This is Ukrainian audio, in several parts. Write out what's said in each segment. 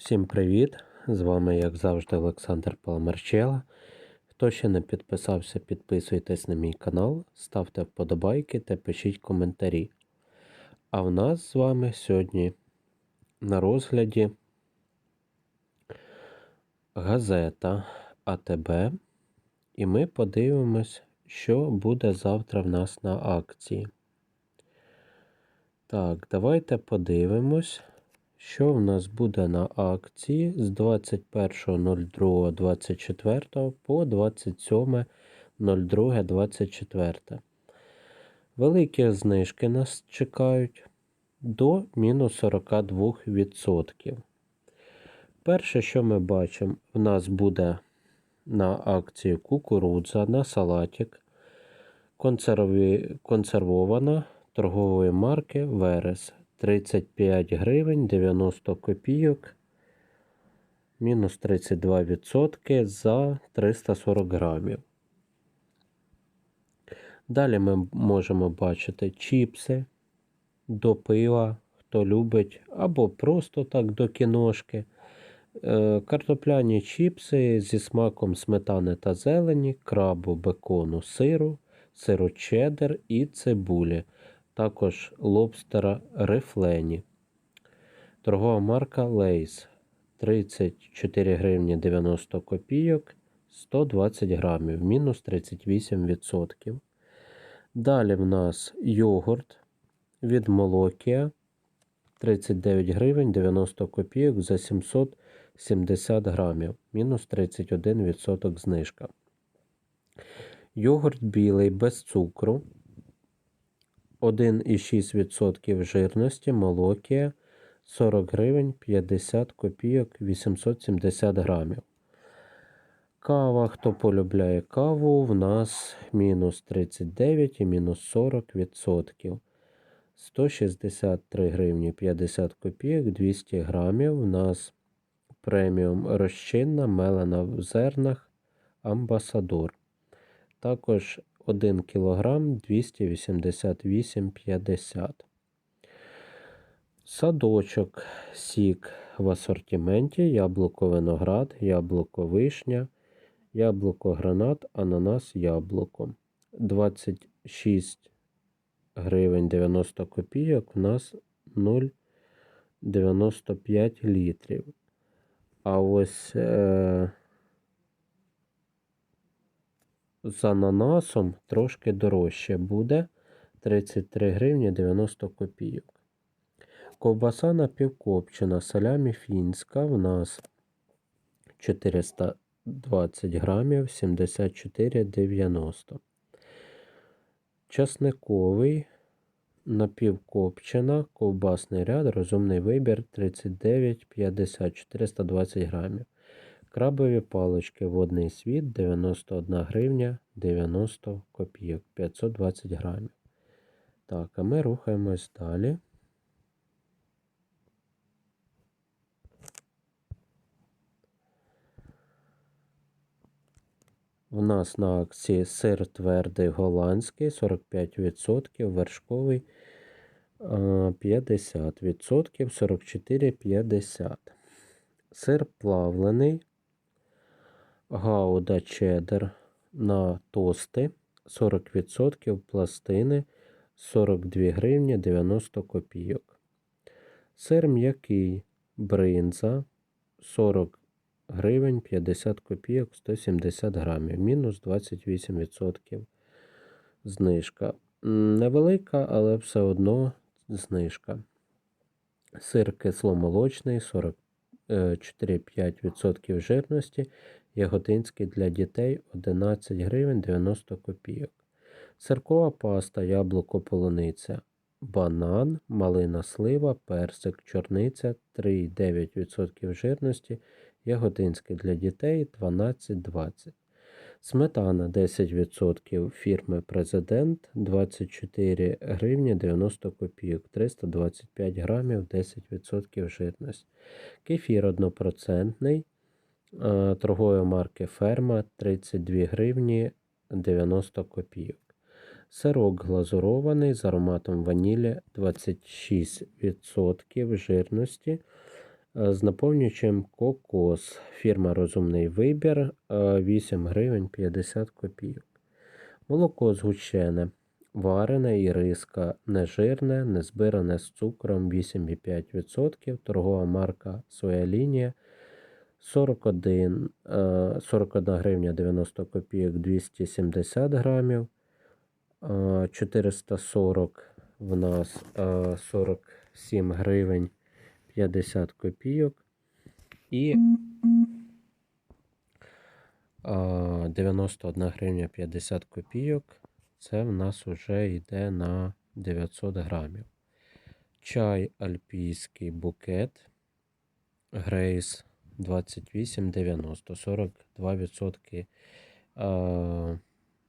Всім привіт! З вами, як завжди, Олександр Паламарчела. Хто ще не підписався, підписуйтесь на мій канал, ставте вподобайки та пишіть коментарі. А в нас з вами сьогодні на розгляді газета АТБ. І ми подивимось, що буде завтра в нас на акції. Так, давайте подивимось. Що в нас буде на акції з 21.02.24 по 27.02.24? Великі знижки нас чекають до мінус 42%. Перше, що ми бачимо, в нас буде на акції кукурудза на салатик консервована торгової марки Верес 35 гривень 90 копійок, мінус 32% за 340 грамів. Далі ми можемо бачити чіпси до пива, хто любить, або просто так до кіношки. Е, картопляні чіпси зі смаком сметани та зелені, крабу, бекону, сиру, сиру чеддер і цибулі також лобстера рифлені. Торгова марка Лейс 34 гривні 90 копійок 120 грамів, мінус 38%. Далі в нас йогурт від Молокія 39 гривень 90 копійок за 770 грамів, мінус 31% знижка. Йогурт білий без цукру 1,6% жирності молокія 40 гривень 50 копійок 870 грамів. Кава, хто полюбляє каву, в нас мінус 39 і мінус 40%. 163 гривні 50 копійок 200 грамів. У нас преміум розчинна мелена в зернах Амбасадор. Також 1 кг 288,50. Садочок сік в асортименті, яблуко виноград, яблуко вишня, яблуко гранат, ананас яблуко. 26 гривень 90 копійок у нас 0,95 літрів. А ось е, з ананасом трошки дорожче буде 33 гривні 90 копійок. Ковбаса напівкопчена, салямі фінська в нас 420 грамів 74,90. Часниковий напівкопчена, ковбасний ряд, розумний вибір 39,50 420 грамів. Крабові палички водний світ 91 гривня 90 копійок 520 грамів. Так, а ми рухаємось далі. В нас на акції сир твердий голландський 45%, вершковий 50%, 44,50. Сир плавлений Гауда чеддер на тости 40% пластини 42 гривні 90 копійок. Сир м'який бринза 40 гривень 50 копійок 170 грамів, мінус 28% знижка. Невелика, але все одно знижка. Сир кисломолочний 44,5% жирності Яготинський для дітей 11 гривень 90 копійок. Сиркова паста, яблуко полуниця, банан, малина слива, персик, чорниця 3,9% жирності. Яготинський для дітей 12,20. Сметана 10% фірми Президент 24 гривні 90 копійок, 325 грамів 10% жирності. Кефір 1% Е, торгової марки Ферма 32 гривні 90 копійок. Сирок глазурований з ароматом ванілі 26% жирності Е, З наповнюючим кокос. Фірма Розумний вибір е, 8 гривень 50 копійок. Молоко згущене, варене і риска, нежирне, незбиране з цукром 8,5%. Торгова марка Своя лінія 41, е, 41 гривня 90 копійок 270 грамів. Е, 440 в нас е, 47 гривень 50 копійок. І а, 91 гривня 50 копійок. Це в нас вже йде на 900 грамів. Чай альпійський букет. Грейс 28,90. 42% а,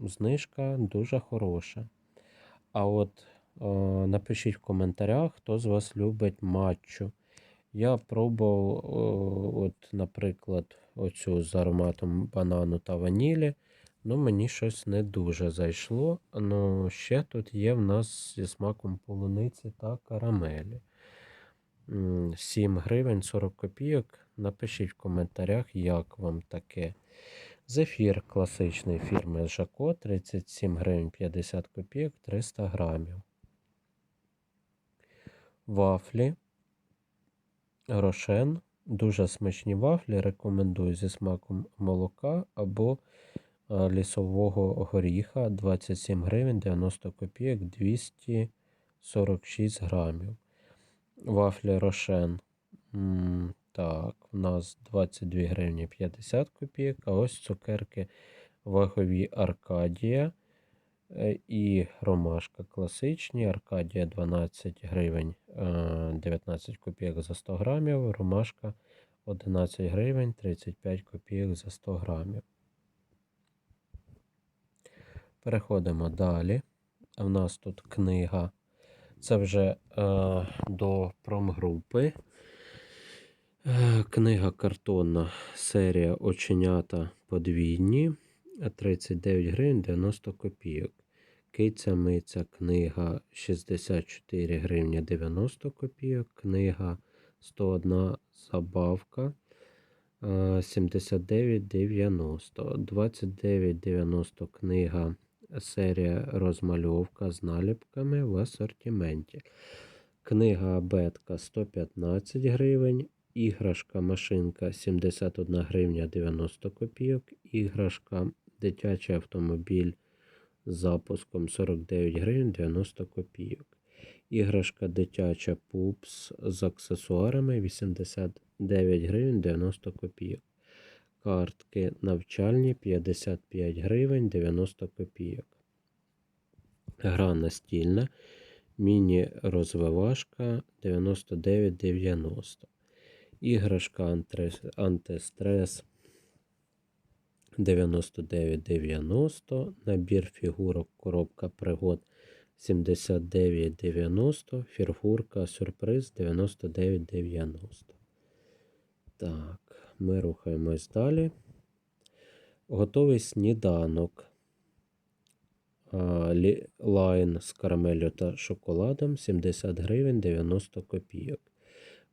знижка дуже хороша. А от а, напишіть в коментарях, хто з вас любить матчу. Я пробував, о, от, наприклад, оцю з ароматом банану та ванілі. Ну, мені щось не дуже зайшло. Ну, ще тут є в нас зі смаком полуниці та карамелі. М, 7 гривень 40 копійок. Напишіть в коментарях, як вам таке. Зефір класичний фірми Жако 37 гривень 50 копійок 300 грамів. Вафлі. Рошен. Дуже смачні вафлі. Рекомендую зі смаком молока або лісового горіха 27 гривень 90 копійок 246 грамів. Вафлі Рошен. Так, у нас 22 гривні 50 копійок. А ось цукерки вагові Аркадія е, і ромашка класичні. Аркадія 12 гривень е, 19 копійок за 100 грамів. Ромашка 11 гривень 35 копійок за 100 грамів. Переходимо далі. У нас тут книга. Це вже е, до промгрупи. Е, Книга картонна серія Оченята подвійні 39 гривень 90 копійок. Киця миця книга 64 гривні 90 копійок. Книга 101 забавка е, 79,90. 29,90 книга серія розмальовка з наліпками в асортименті. Книга абетка 115 гривень. Іграшка машинка 71 гривня 90 копійок. Іграшка дитячий автомобіль з запуском 49 гривень 90 копійок. Іграшка дитяча пупс з аксесуарами 89 гривень 90 копійок. Картки навчальні 55 гривень 90 копійок. Гра настільна. Міні-розвивашка 99,90. Іграшка антистрес 99,90. Набір фігурок коробка пригод 79,90. Фірфурка сюрприз 99,90. Так, ми рухаємось далі. Готовий сніданок. Лайн з карамеллю та шоколадом 70 гривень 90 копійок.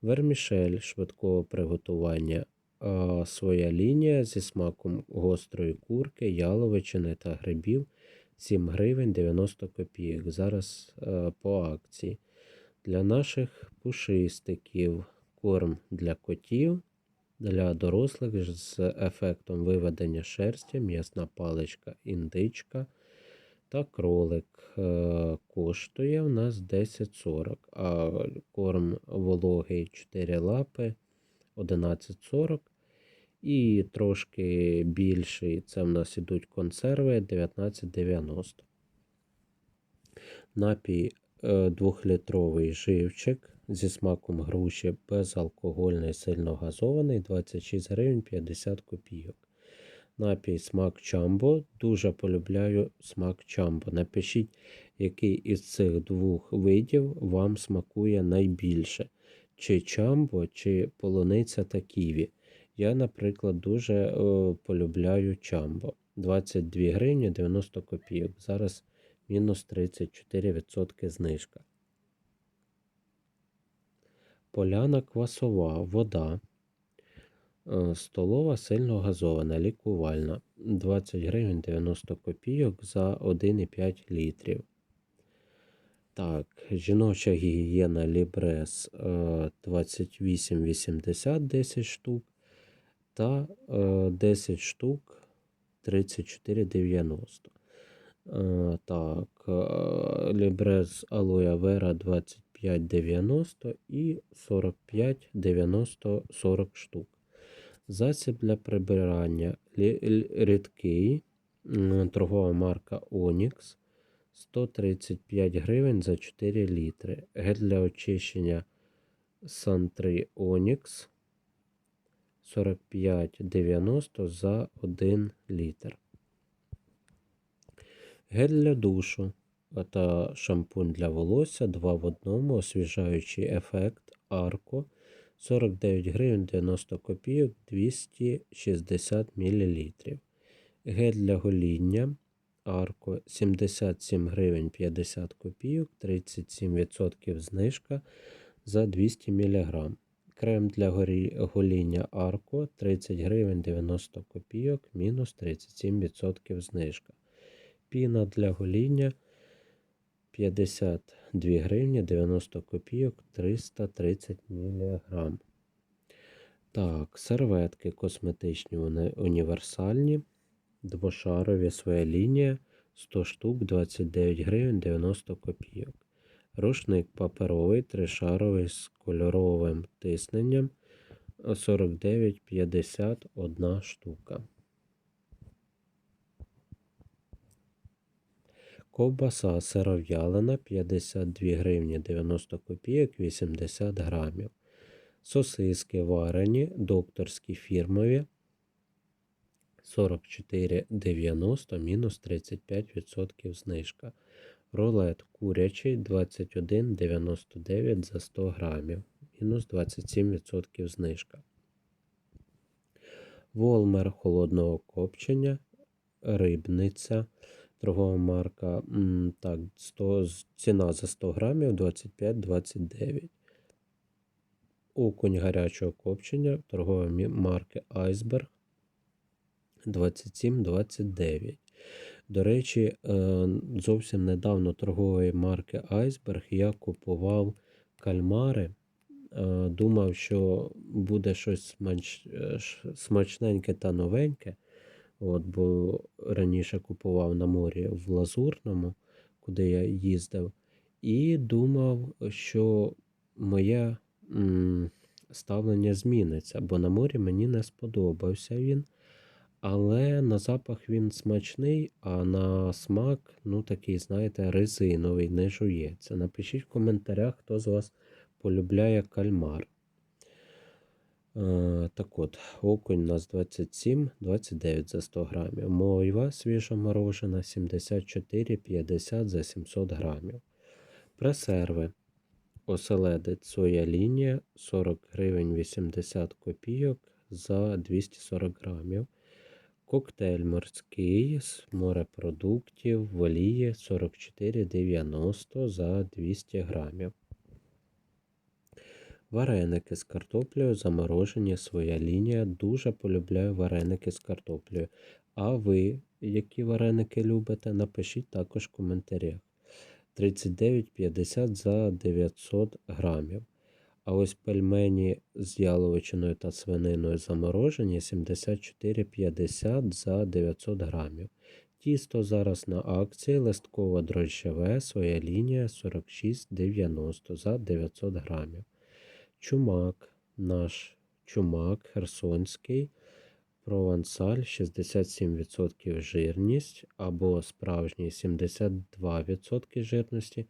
Вермішель швидкого приготування. Своя лінія зі смаком гострої курки, яловичини та грибів 7 гривень 90 копійок. Зараз е, по акції. Для наших пушистиків корм для котів, для дорослих з ефектом виведення шерсті, м'ясна паличка, індичка та кролик е, коштує у нас 10,40, а корм вологий 4 лапи 11,40. І трошки більший це в нас ідуть консерви 19,90. Напій е, двохлітровий живчик зі смаком груші безалкогольний, сильно газований 26 гривень 50 копійок. Напій смак чамбо. Дуже полюбляю смак чамбо. Напишіть, який із цих двох видів вам смакує найбільше. Чи чамбо, чи полуниця та ківі. Я, наприклад, дуже е, полюбляю чамбо. 22 гривні 90 копійок. Зараз мінус 34% знижка. Поляна квасова, вода. Е, Столова сильно газована, лікувальна. 20 гривень 90 копійок за 1,5 літрів. Так, жіноча гігієна Лібрес е, 28,80 10 штук та е, 10 штук 34,90. Е, Так, е, Лібрес Алоя Вера 25,90 і 45,90 40 штук. Засіб для прибирання рідкий, торгова марка Onyx 135 гривень за 4 літри. Гель для очищення Sun3 Onyx 45,90 за 1 літр. Гель для душу та шампунь для волосся 2 в одному, освіжаючий ефект Арко 49 гривень 90 копійок 260 мл. Гель для гоління Арко 77 гривень 50 копійок, 37% знижка за 200 мг. Крем для гоління Арко 30 гривень 90 копійок, мінус 37% знижка. Піна для гоління 52 гривні 90 копійок 330 мг. Так, серветки косметичні вони універсальні. Двошарові своя лінія 100 штук 29 гривень 90 копійок. Рушник паперовий тришаровий з кольоровим тисненням 49,50 одна штука. Ковбаса сиров'ялина 52 гривні 90 копійок 80 грамів. Сосиски варені, докторські фірмові 44,90 мінус 35% знижка. Рулет курячий 21,99 за 100 грамів, мінус 27% знижка. Волмер холодного копчення, рибниця, торгова марка, так, 100, ціна за 100 грамів 25,29. Окунь гарячого копчення, торгова мі- марки Айсберг 27,29. До речі, е, зовсім недавно торгової марки Айсберг я купував кальмари. Е, Думав, що буде щось е, смачненьке та новеньке. От, бо раніше купував на морі в Лазурному, куди я їздив, і думав, що моє м, ставлення зміниться, бо на морі мені не сподобався він. Але на запах він смачний, а на смак, ну такий, знаєте, резиновий, не жується. Напишіть в коментарях, хто з вас полюбляє кальмар. Е, так от, окунь у нас 27-29 за 100 грамів. Мойва свіжа морожена 74,50 за 700 грамів. Пресерви. Оселедець соя лінія 40 гривень 80 копійок за 240 грамів. Коктейль морський з морепродуктів в 44,90 за 200 грамів. Вареники з картоплею заморожені своя лінія. Дуже полюбляю вареники з картоплею. А ви, які вареники любите, напишіть також в коментарях. 39,50 за 900 грамів. А ось пельмені з яловичиною та свининою заморожені 74,50 за 900 грамів. Тісто зараз на акції листково дрожжеве, своя лінія 46,90 за 900 грамів. Чумак, наш чумак херсонський, провансаль 67% жирність або справжній 72% жирності.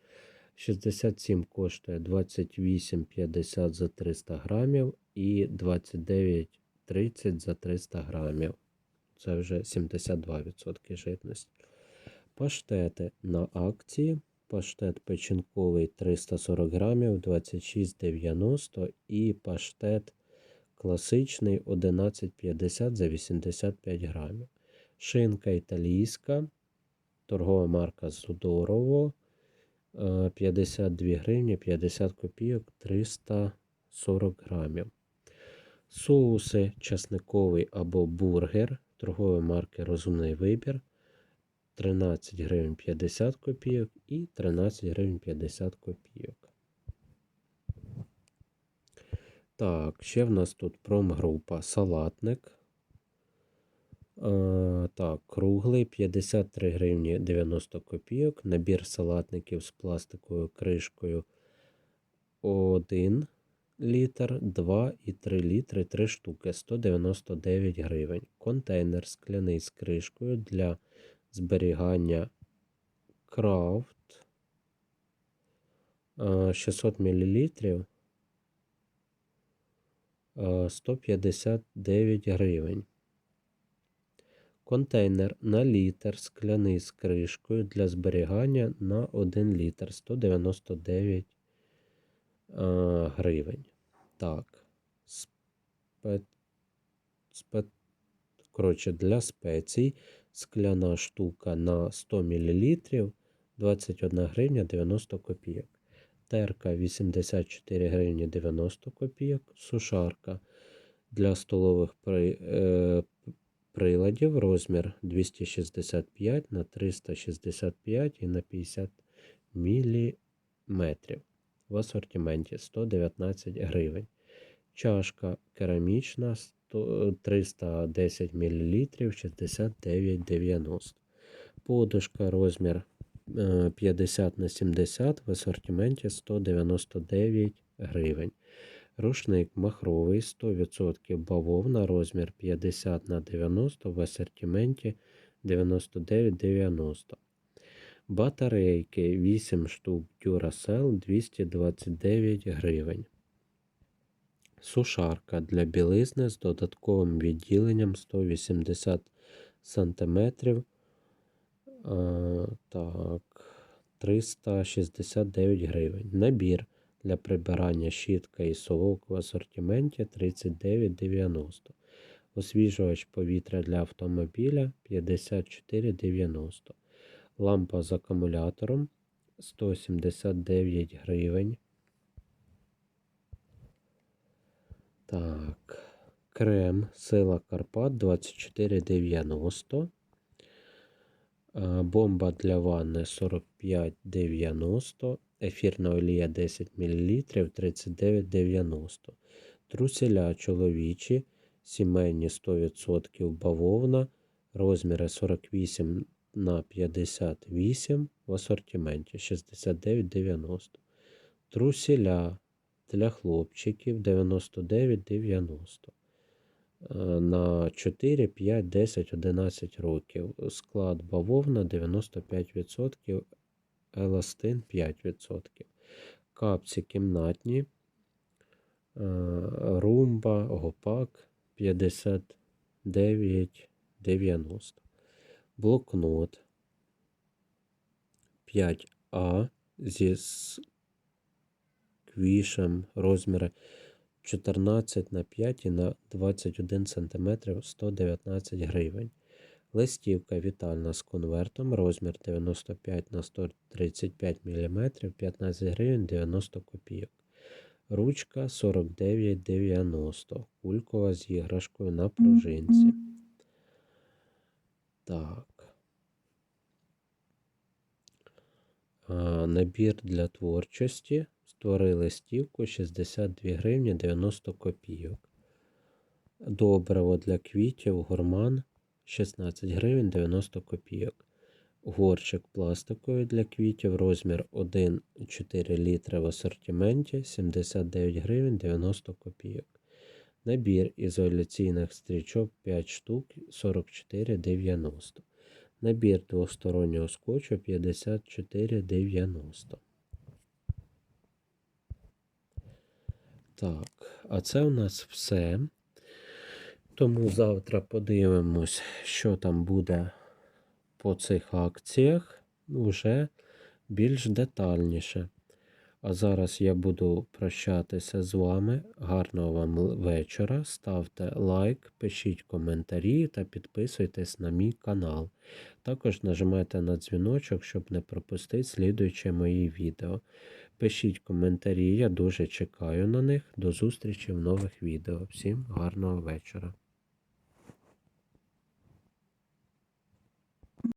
67 коштує 28,50 за 300 грамів і 29,30 за 300 грамів. Це вже 72% жирності. Паштети на акції. Паштет печінковий 340 грамів 26,90 і паштет класичний 11,50 за 85 грамів. Шинка італійська, торгова марка Здорово. е, 52 гривні 50 копійок 300 40 грамів. Соуси часниковий або бургер торгової марки Розумний вибір 13 гривень 50 копійок і 13 гривень 50 копійок. Так, ще в нас тут промгрупа салатник. А, так, круглий 53 гривні 90 копійок. Набір салатників з пластиковою кришкою 1 літр, 2 і 3 літри 3 штуки 199 гривень. Контейнер скляний з кришкою для зберігання крафт 600 мл 159 гривень. Контейнер на літр скляний з кришкою для зберігання на 1 літр 199 а, гривень. Так. Спе... Спе... Коротше, для спецій скляна штука на 100 мл 21 гривня 90 копійок. Терка 84 гривні 90 копійок. Сушарка для столових е... приладів розмір 265 на 365 і на 50 мм. В асортименті 119 гривень. Чашка керамічна 310 мл 69,90. Подушка розмір 50 на 70 в асортименті 199 гривень. Рушник махровий 100% бавовна розмір 50 на 90 в асортименті 99,90. Батарейки 8 штук Duracell 229 гривень. Сушарка для білизни з додатковим відділенням 180 см. Так, 369 гривень. Набір для прибирання щітка і солок в асортименті 39,90. Освіжувач повітря для автомобіля 54,90. Лампа з акумулятором 179 гривень. Так, крем Сила Карпат 24,90. Бомба для ванни 45,90. Ефірна олія 10 мл 39,90. Труселя чоловічі. Сімейні 100% бавовна. Розміри 48 на 58 в асортименті 69,90. Трусіля для хлопчиків 99,90. На 4, 5, 10, 11 років. Склад бавовна 95%, еластин 5%. Капці кімнатні, румба, гопак 59,90. Блокнот 5А зі сквішем розміри 14 на 5 і на 21 см 119 гривень. Листівка вітальна з конвертом розмір 95 на 135 мм 15 гривень 90 копійок. Ручка 49,90. Кулькова з іграшкою на пружинці. Так. А, Набір для творчості. Створи листівку 62 гривні 90 копійок. Добриво для квітів гурман 16 гривень 90 копійок. Горчик пластиковий для квітів розмір 1,4 літра в асортименті 79 гривень 90 копійок. Набір ізоляційних стрічок 5 штук 44,90. Набір двостороннього скотчу 54,90. Так, а це у нас все. Тому завтра подивимось, що там буде по цих акціях вже більш детальніше. А зараз я буду прощатися з вами. Гарного вам вечора. Ставте лайк, пишіть коментарі та підписуйтесь на мій канал. Також нажимайте на дзвіночок, щоб не пропустити слідуюче мої відео. Пишіть коментарі, я дуже чекаю на них. До зустрічі в нових відео. Всім гарного вечора.